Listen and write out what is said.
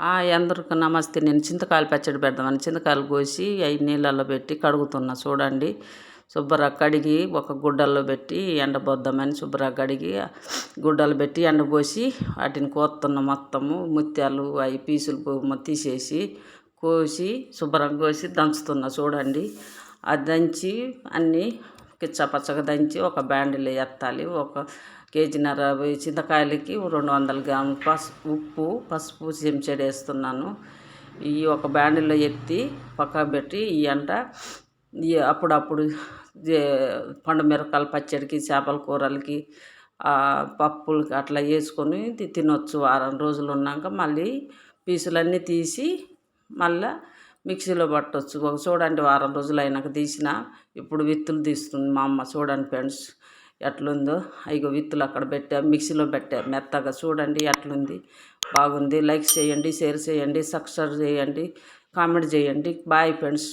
అందరికి నమస్తే. నేను చింతకాయలు పచ్చడి పెడదామని చింతకాయలు కోసి అవి నీళ్ళల్లో పెట్టి కడుగుతున్నా చూడండి. శుభ్రంగా కడిగి ఒక గుడ్డల్లో పెట్టి ఎండబోద్దామని శుభ్రంగా కడిగి గుడ్డలు పెట్టి ఎండబోసి వాటిని కోస్తున్న మొత్తము ముత్యాలు అవి పీసులు తీసేసి కోసి శుభ్రంగా కోసి దంచుతున్నా చూడండి. అది దంచి అన్నీ కిచ్చపచ్చగా దంచి ఒక బ్యాండిలో ఎత్తాలి. ఒక కేజీన్నర చింతకాయలకి రెండు వందల గ్రాములు పసుపు ఉప్పు పసుపు చెంచాడు వేస్తున్నాను. ఈ ఒక బ్యాండిల్లో ఎత్తి పక్క పెట్టి ఈ అంట అప్పుడప్పుడు పండు మిరపకాయల పచ్చడికి చేపల కూరలకి పప్పులకి అట్లా వేసుకొని తినొచ్చు. వారం రోజులు ఉన్నాక మళ్ళీ పీసులన్నీ తీసి మళ్ళీ మిక్సీలో పట్టవచ్చు ఒక చూడండి వారం రోజులు అయినాక తీసిన ఇప్పుడు విత్తులు తీస్తుంది మా అమ్మ చూడండి ఫ్రెండ్స్ ఎట్లుందో? అయ్యో విత్తులు అక్కడ పెట్టా మిక్సీలో పెట్టా. మెత్తగా చూడండి ఎట్లుంది? బాగుంది. లైక్ చేయండి షేర్ చేయండి సబ్స్క్రైబ్ చేయండి కామెంట్ చేయండి. Bye friends.